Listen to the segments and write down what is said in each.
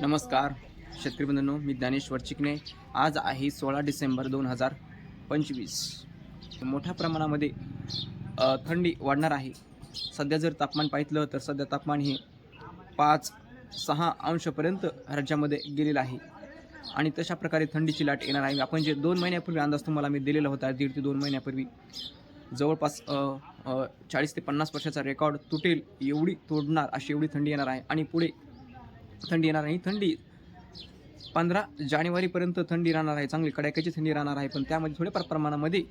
नमस्कार शेतकरी बंधूंनो मी ज्ञानेश्वर चिकणे आज आहे सोळा डिसेंबर दोन हजार पंचवीस. मोठ्या प्रमाणामध्ये थंडी वाढणार आहे. सध्या जर तापमान पाहितलं तर सध्या तापमान हे पाच सहा अंशपर्यंत राज्यामध्ये गेलेलं आहे. आणि तशा प्रकारे थंडीची लाट येणार आहे. आपण जे दोन महिन्यापूर्वी अंदाज तुम्हाला मी दिलेला होता दीड ते दोन महिन्यापूर्वी जवळपास चाळीस ते पन्नास वर्षाचा रेकॉर्ड तुटेल एवढी तोडणार अशी एवढी थंडी येणार आहे. आणि पुढे थंडी येणार नाही. थंडी पंधरा जानेवारीपर्यंत थंडी राहणार आहे. चांगली कडाक्याची थंडी राहणार आहे. पण त्यामध्ये थोड्याफार प्रमाणामध्ये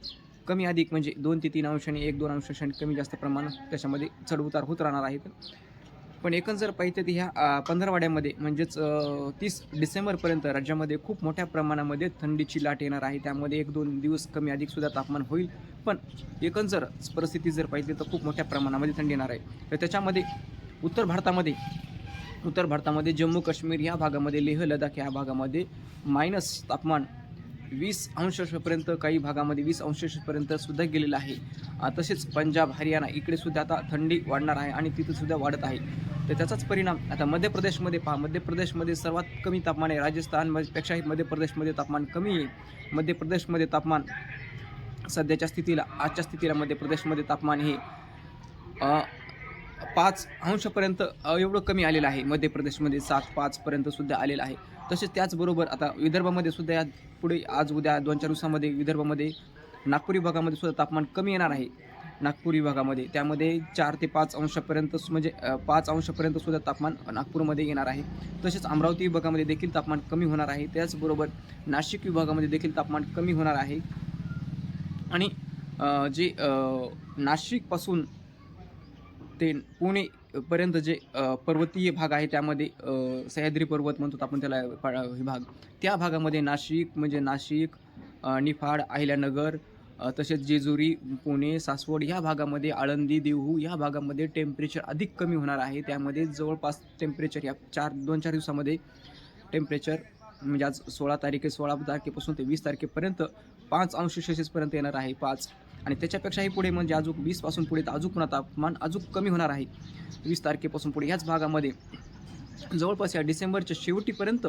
कमी अधिक म्हणजे दोन ते तीन अंशाने एक दोन अंशांनी कमी जास्त प्रमाण त्याच्यामध्ये चढउतार होत राहणार आहेत पण एकंदर जर पाहिजे तर ह्या पंधरवाड्यामध्ये म्हणजेच तीस डिसेंबरपर्यंत राज्यामध्ये खूप मोठ्या प्रमाणामध्ये थंडीची लाट येणार आहे. त्यामध्ये एक दोन दिवस कमी अधिक सुद्धा तापमान होईल. पण एकंदर परिस्थिती जर पाहिजे तर खूप मोठ्या प्रमाणामध्ये थंडी येणार आहे. तर त्याच्यामध्ये उत्तर भारतामध्ये उत्तर भारतामध्ये जम्मू काश्मीर या भागामध्ये लेह लडाख या भागामध्ये मायनस तापमान वीस अंशापर्यंत काही भागामध्ये वीस अंशापर्यंत सुद्धा गेलेलं आहे. तसेच पंजाब हरियाणा इकडे सुद्धा आता थंडी वाढणार आहे आणि तिथे सुद्धा वाढत आहे. तर त्याचाच परिणाम आता मध्य प्रदेशमध्ये पहा. मध्य प्रदेशमध्ये सर्वात कमी तापमान आहे. राजस्थानपेक्षाही मध्य प्रदेशमध्ये तापमान कमी आहे. मध्य प्रदेशमध्ये तापमान सध्याच्या स्थितीला आजच्या स्थितीला मध्य प्रदेशमध्ये तापमान हे पाच अंशापर्यंत एवढं कमी आलेलं आहे. मध्य प्रदेशमध्ये सात पाचपर्यंत सुद्धा आलेलं आहे. तसेच त्याचबरोबर आता विदर्भामध्ये सुद्धा या पुढे आज उद्या दोन चार दिवसामध्ये विदर्भामध्ये नागपूर विभागामध्ये सुद्धा तापमान कमी येणार आहे. नागपूर विभागामध्ये. त्यामध्ये चार ते पाच अंशापर्यंत म्हणजे पाच अंशापर्यंत सुद्धा तापमान नागपूरमध्ये येणार आहे. तसेच अमरावती विभागामध्ये देखील तापमान कमी होणार आहे. त्याचबरोबर नाशिक विभागामध्ये देखील तापमान कमी होणार आहे. आणि जे नाशिकपासून ते पुणेपर्यंत जे पर्वतीय भाग आहे त्यामध्ये सह्याद्री पर्वत म्हणतो आपण त्याला पा- हे भाग. त्या भागामध्ये नाशिक म्हणजे नाशिक निफाड अहिल्यानगर तसेच जेजुरी पुणे सासवड ह्या भागामध्ये आळंदी देहू ह्या भागामध्ये टेम्परेचर अधिक कमी होणार आहे. त्यामध्ये जवळपास टेम्परेचर या चार दोन चार दिवसामध्ये टेम्परेचर म्हणजे आज सोळा तारखे सोळा तारखेपासून ते वीस तारखेपर्यंत पाच अंश सेल्सिअसपर्यंत येणार आहे पाच. आणि त्याच्यापेक्षाही पुढे म्हणजे अजून वीसपासून पुढे तर अजून पुन्हा तापमान अजून कमी होणार आहे. वीस तारखेपासून पुढे ह्याच भागामध्ये. जवळपास या डिसेंबरच्या शेवटीपर्यंत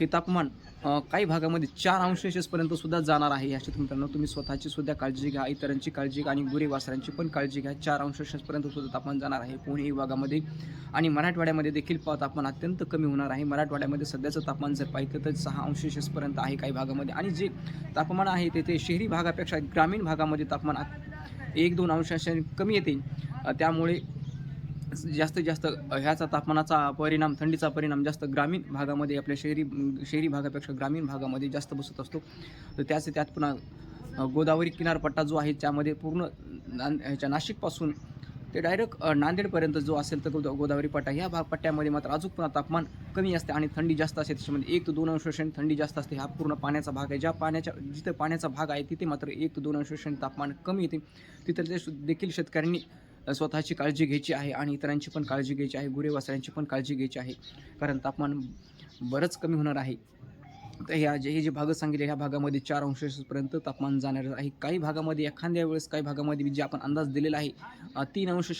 हे तापमान काही भागामध्ये चार अंश सेल्सिअसपर्यंत सुद्धा जाणार आहे. याच्यात मित्रांनो तुम्ही स्वतःची सुद्धा काळजी घ्या. इतरांची काळजी घ्या आणि गुरे वासरांची पण काळजी घ्या. चार अंश सेल्सिअसपर्यंत सुद्धा तापमान जाणार आहे पुणे विभागामध्ये. आणि मराठवाड्यामध्ये देखील तापमान अत्यंत कमी होणार आहे. मराठवाड्यामध्ये सध्याचं तापमान जर पाहिलं तर सहा अंश सेल्सिअसपर्यंत आहे काही भागामध्ये. आणि जे तापमान आहे ते ते शहरी भागापेक्षा ग्रामीण भागामध्ये तापमान एक दोन अंशांनी कमी येते. त्यामुळे जास्तीत जास्त ह्याचा तापमानाचा परिणाम थंडीचा परिणाम जास्त ग्रामीण भागामध्ये आपल्या शहरी शहरी भागापेक्षा ग्रामीण भागामध्ये जास्त बसत असतो. तर त्याचे त्यात पुन्हा गोदावरी किनारपट्टा जो आहे त्यामध्ये पूर्ण ह्याच्या नाशिकपासून ते डायरेक्ट नांदेडपर्यंत जो असेल तर गोदा गोदावरी पट्टा ह्या भाग पट्ट्यामध्ये मात्र अजून पुन्हा तापमान कमी असते आणि थंडी जास्त असते. त्याच्यामध्ये एक ते दोन अंश थंडी जास्त असते. हा पूर्ण पाण्याचा भाग आहे. ज्या पाण्याच्या जिथे पाण्याचा भाग आहे तिथे मात्र एक ते दोन अंश तापमान कमी येते. तिथं ते देखील शेतकऱ्यांनी स्वतःची काळजी घ्यायची आहे आणि इतरांची पण काळजी घ्यायची आहे गुरेवासऱ्यांची पण काळजी घ्यायची आहे. कारण तापमान बरंच कमी होणार आहे. तर ह्या जे हे जे भाग सांगितले ह्या भागामध्ये चार अंशापर्यंत तापमान जाणार आहे. काही भागामध्ये एखाद्या वेळेस काही भागामध्ये जे आपण अंदाज दिलेला आहे तीन अंश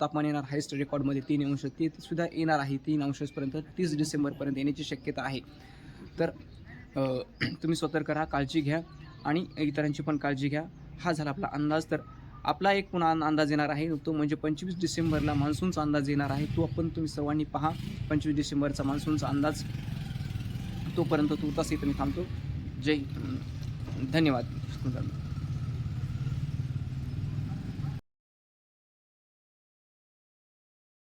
तापमान येणार हायस्ट रेकॉर्डमध्ये तीन अंश ते सुद्धा येणार आहे तीन अंशापर्यंत तीस डिसेंबरपर्यंत येण्याची शक्यता आहे. तर तुम्ही सतर्क राहा काळजी घ्या आणि इतरांची पण काळजी घ्या. हा झाला आपला अंदाज. तर आपला एक पुन्हा अंदाज येणार आहे. तो म्हणजे पंचवीस डिसेंबरला मान्सूनचा अंदाज येणार आहे. तो आपण तुम्ही सर्वांनी पहा. पंचवीस डिसेंबरचा मान्सूनचा अंदाज तोपर्यंत तू येतो मी थांबतो. जय धन्यवाद.